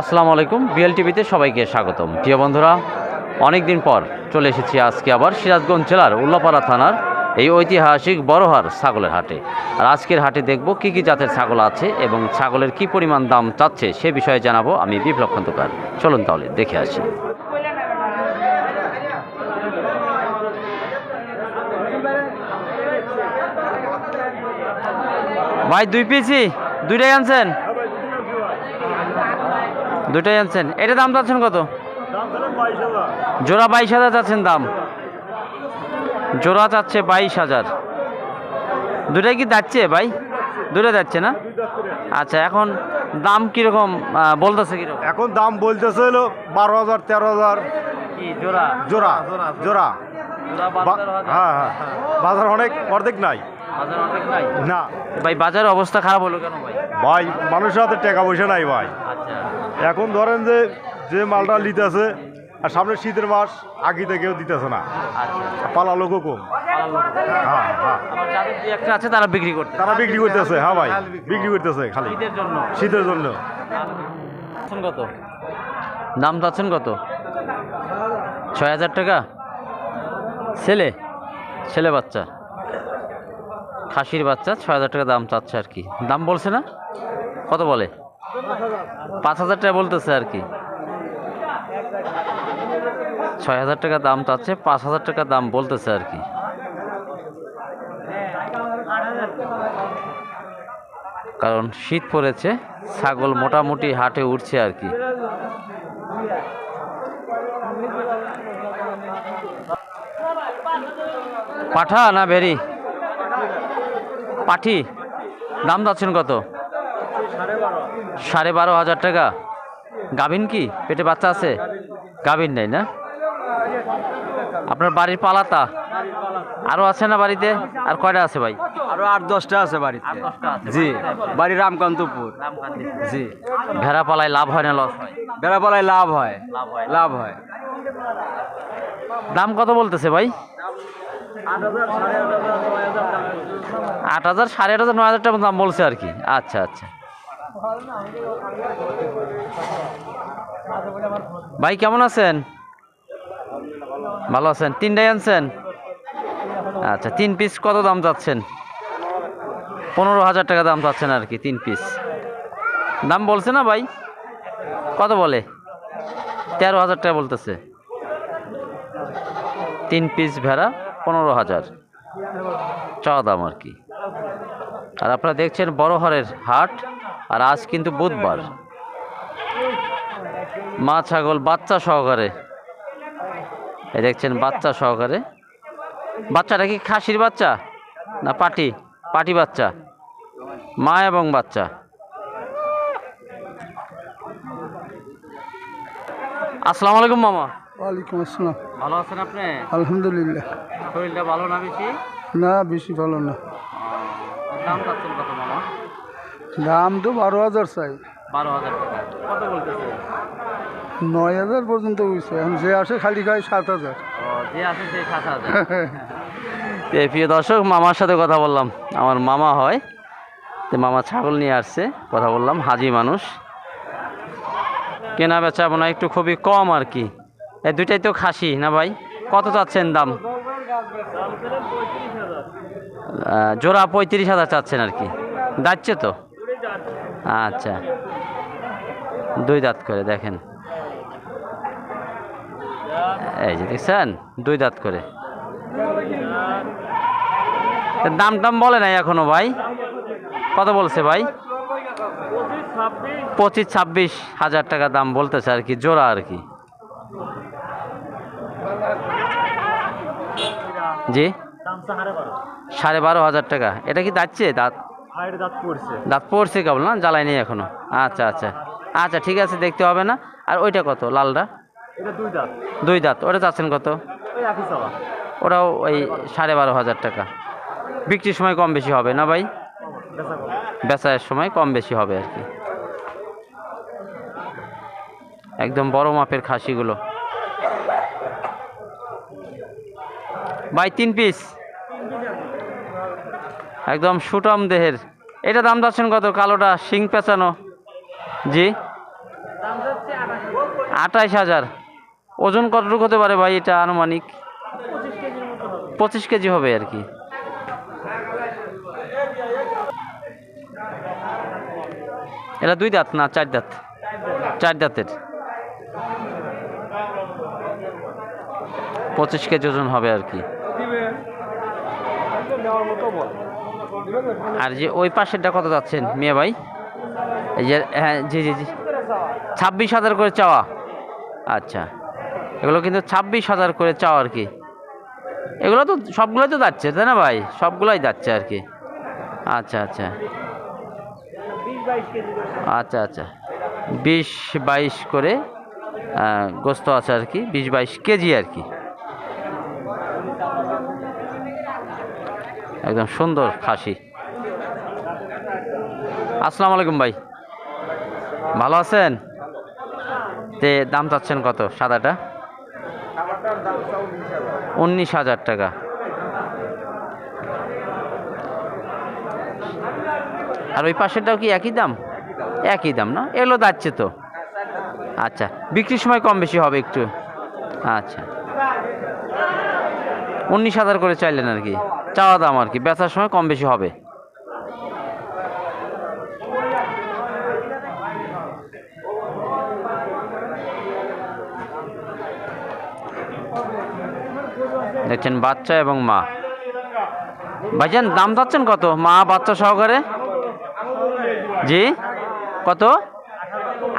আসসালামু আলাইকুম। বিএল টিভিতে সবাইকে স্বাগতম। প্রিয় বন্ধুরা অনেক দিন পর চলে এসেছি আজকে আবার সিরাজগঞ্জ জেলার উল্লাপাড়া থানার এই ঐতিহাসিক বড়হার ছাগলের হাটে। আর আজকের হাটে দেখব কি কি জাতের ছাগল আছে এবং ছাগলের কি পরিমাণ দাম চাচ্ছে সে বিষয়ে জানাব আমি বিপ্লব খন্দকার। চলুন তাহলে দেখে আসি। ভাই, দুই পিসি? দুইটাই আনছেন? দুইটাই আনছেন। এটা দাম চাচ্ছেন কত? জোড়া বাইশ হাজার চাচ্ছেন দাম। জোড়া চাচ্ছে বাইশ হাজার। দুটাই কি যাচ্ছে ভাই? দুটো যাচ্ছে না? আচ্ছা এখন দাম কীরকম বলতেছে কীরকম? এখন দাম বলতেছে হলো বারো হাজার তেরো হাজার। কি জোড়া? জোড়া জোড়া। হাজার। হ্যাঁ হ্যাঁ। বাজার অনেক অর্ধেক নাই। না। ভাই বাজারের অবস্থা খারাপ হলো কেন ভাই? ভাই মানুষের হাতে টাকা পয়সা নাই ভাই। আচ্ছা। এখন ধরেন যে যে মালটা নিতেছে আর সামনে শীতের মাস আগে থেকেও দিতেছে না। আচ্ছা। পালা লোকও কম। হ্যাঁ হ্যাঁ। আছে তারা বিক্রি করতে তারা বিক্রি করতেছে হ্যাঁ ভাই বিক্রি করতেছে খালি। জন্য। শীতের জন্য। কত? দাম চাচ্ছেন কত? ছয় হাজার টাকা? ছেলে? ছেলে বাচ্চা? খাসির বাচ্চা ছয় হাজার টাকা দাম চাচ্ছে আর কি। দাম বলছে না? কত বলে? পাঁচ হাজার টাকা বলতেছে আর কি। ছয় হাজার টাকা দাম চাচ্ছে, পাঁচ হাজার টাকা দাম বলতেছে আর কি। কারণ শীত পড়েছে, ছাগল মোটামুটি হাটে উঠছে আর কি। পাঠা না বেরি? পাঠি? দাম যাচ্ছেন কত? সাড়ে বারো হাজার টাকা। গাভিন কি? পেটে বাচ্চা আছে? গাভিন নেই না? আপনার বাড়ির পালাতা? আরও আছে না বাড়িতে? আর কয়টা আছে ভাই? আরও আট দশটা আছে বাড়িতে। আর জি। বাড়ি রামকান্তপুর। জি। ভেড়া পালায় লাভ হয় না লস হয়? লাভ হয়। লাভ হয় লাভ হয়। দাম কত বলতেছে ভাই? আট হাজার সাড়ে আট হাজার। নয় হাজার টাকা দাম বলছে আর কি। আচ্ছা আচ্ছা। ভাই, কেমন আছেন? ভালো আছেন। তিনটাই আনছেন? আচ্ছা তিন পিস কত দাম চাচ্ছেন? পনেরো হাজার টাকা দাম চাচ্ছেন আর কি, তিন পিস দাম বলছে না ভাই? কত বলে? তেরো হাজার টাকা বলতেছে। তিন পিস ভেড়া, পনেরো হাজার। চাওয়া দাম আর কি। আর আপনারা দেখছেন বড় হারের হাট আর আজ কিন্তু বুধবার। মা ছাগল বাচ্চা সহকারে। এই দেখছেন বাচ্চা সহকারে। বাচ্চাটা কি খাসির বাচ্চা? না পাটি? পাটি বাচ্চা। মা এবং বাচ্চা। আসসালামু আলাইকুম মামা। ওয়ালাইকুম আসসালাম। ভালো আছেন আপনি? আলহামদুলিল্লাহ। শরীরটা ভালো না বেশি? না বেশি ভালো না। দাম চাচ্ছেন কত মামা? দাম তো বারো হাজার চাই। বারো হাজার টাকা। কত বলতেছে? নয় হাজার পর্যন্ত বুঝছে এখন যে আসে খালি খায় সাত হাজার। যে আছে সে সাত হাজার। প্রিয় দর্শক মামার সাথে কথা বললাম। আমার মামা হয় তো মামা ছাগল নিয়ে আসছে। কথা বললাম হাজি মানুষ। কেনা বেচা মনে একটু খুবই কম আর কি। এই দুইটাই তো খাসি না ভাই? কত চাচ্ছেন দাম? জোড়া পঁয়ত্রিশ হাজার চাচ্ছেন আর কি। যাচ্ছে তো? আচ্ছা। দুই দাঁত করে, দেখেন। এই যে দেখছেন, দুই দাঁত করে। দাম টাম বলে নাই এখনও ভাই? কত বলছে ভাই? পঁচিশ ছাব্বিশ হাজার টাকা দাম বলতেছে আর কি, জোড়া আর কি। জি? সাড়ে বারো। হাজার টাকা। এটা কি যাচ্ছে দাঁত? দাঁত পড়ছে। কেবল না? জ্বালাই নেই এখনও। আচ্ছা আচ্ছা। আচ্ছা ঠিক আছে দেখতে হবে না। আর ওইটা কত? লালটা? দুই দাঁত। ওটা চাচ্ছেন কত? ওটাও ওই সাড়ে বারো হাজার টাকা। বিক্রির সময় কম বেশি হবে না ভাই? বেচার সময় কম বেশি হবে আর কি। একদম বড় মাপের খাসিগুলো। ভাই তিন পিস। একদম সুটম দেহের। এটা দাম যাচ্ছেন কত? কালোটা, শিং পেঁচানো। জি। আঠাইশ হাজার। ওজন কতটুকু হতে পারে ভাই এটা আনুমানিক? পঁচিশ কেজি হবে আর কি। এটা দুই দাঁত না চার দাঁত? চার দাঁতের। পঁচিশ কেজি ওজন হবে আর কি। আর যে ওই পাশেরটা কত যাচ্ছেন, মিয়া ভাই? এই যে হ্যাঁ জি জি জি। ছাব্বিশ হাজার করে চাওয়া। আচ্ছা। এগুলো কিন্তু ছাব্বিশ হাজার করে চাওয়া আর কি। এগুলো তো সবগুলোই তো যাচ্ছে, তাই না ভাই? সবগুলোই যাচ্ছে আর কি। আচ্ছা আচ্ছা। আচ্ছা আচ্ছা। বিশ বাইশ করে গোস্ত আছে আর কি, বিশ বাইশ কেজি আর কি। একদম সুন্দর খাসি। আসসালামু আলাইকুম ভাই। ভালো আছেন? তে দাম চাচ্ছেন কত? সাদাটা? উনিশ হাজার টাকা। আর ওই পাশেরটাও কি একই দাম? একই দাম না? এগুলো যাচ্ছে তো। আচ্ছা বিক্রির সময় কম বেশি হবে একটু। আচ্ছা। উনিশ হাজার করে চাইলেন আর কি। চাওয়া দাম আর কি, বেচার সময় কম বেশি হবে। দেখছেন বাচ্চা এবং মা। ভাইজান, দাম চাচ্ছেন কত? মা, বাচ্চা সহকারে? জি? কত?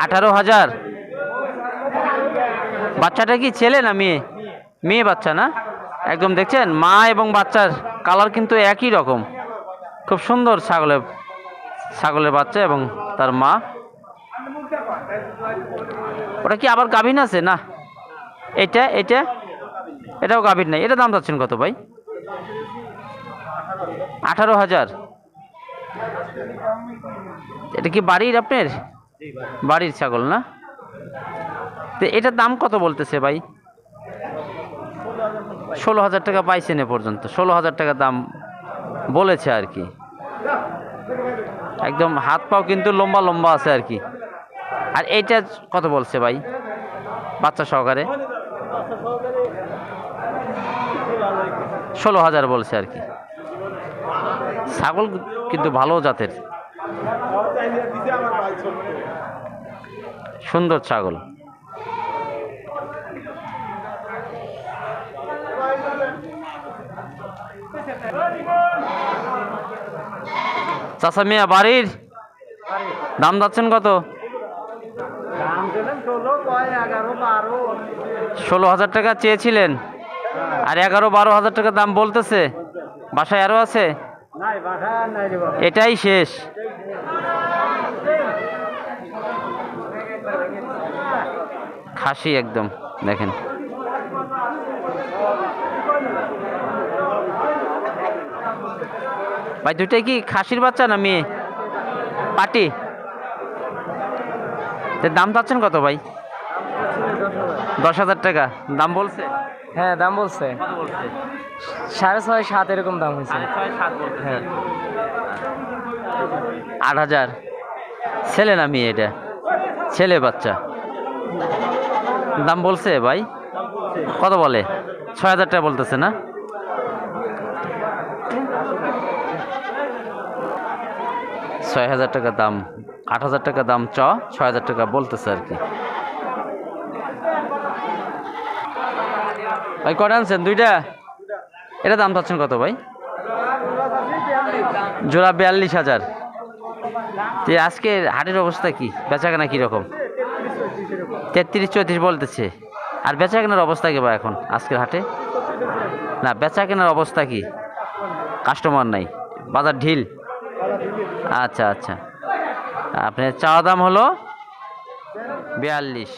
আঠারো হাজার। বাচ্চাটা কি ছেলে না মেয়ে? মেয়ে বাচ্চা না? একদম দেখছেন, মা এবং বাচ্চার কালার কিন্তু একই রকম। খুব সুন্দর ছাগলের ছাগলের বাচ্চা এবং তার মা। ওটা কি আবার গাভিন আছে? না। এটা এটা, এটাও গাভীর নাই। এটা দাম চাচ্ছেন কত ভাই? আঠারো হাজার। এটা কি বাড়ির আপনার? বাড়ির ছাগল না? তো এটার দাম কত বলতেছে ভাই? ষোলো হাজার টাকা পাইছেন এ পর্যন্ত। ষোলো হাজার টাকা দাম বলেছে আর কি। একদম হাত পাও কিন্তু লম্বা লম্বা আছে আর কি। আর এইটা কত বলছে ভাই? বাচ্চা সহকারে? ষোলো হাজার বলছে আর কি। ছাগল কিন্তু ভালো জাতের। সুন্দর ছাগল। চাষা মিয়া, বাড়ির? দাম যাচ্ছেন কত? ষোলো হাজার টাকা চেয়েছিলেন। আর এগারো বারো হাজার টাকা দাম বলতেছে। বাসায় আরও আছে? এটাই শেষ। খাসি একদম, দেখেন। ভাই দুইটাই কি খাসির বাচ্চা না মেয়ে? পাটি দাম চাচ্ছেন কত ভাই? দশ হাজার টাকা। দাম বলছে? হ্যাঁ দাম বলছে। বলছে সাড়ে ছয় সাত এরকম দাম হয়েছে। হ্যাঁ। আট হাজার। ছেলে না মেয়ে এটা? ছেলে বাচ্চা। দাম বলছে ভাই? কত বলে? ছয় হাজার টাকা বলতেছে না? ছয় হাজার টাকা দাম, আট হাজার টাকা দাম চ, ছয় হাজার টাকা বলতেছে আর কি। ভাই, কটা আনছেন? দুইটা? এটা দাম চাচ্ছেন কত ভাই? জোড়া বিয়াল্লিশ হাজার। তো আজকে হাটের অবস্থা কি? বেচাকেনা কীরকম? তেত্রিশ চৌত্রিশ বলতেছে। আর বেচাকেনার অবস্থা কি বা এখন, আজকের হাটে? না, বেচাকেনার অবস্থা কি? কাস্টমার নাই, বাজার ঢিল। আচ্ছা আচ্ছা। আপনার চাওয়া দাম হলো বিয়াল্লিশ।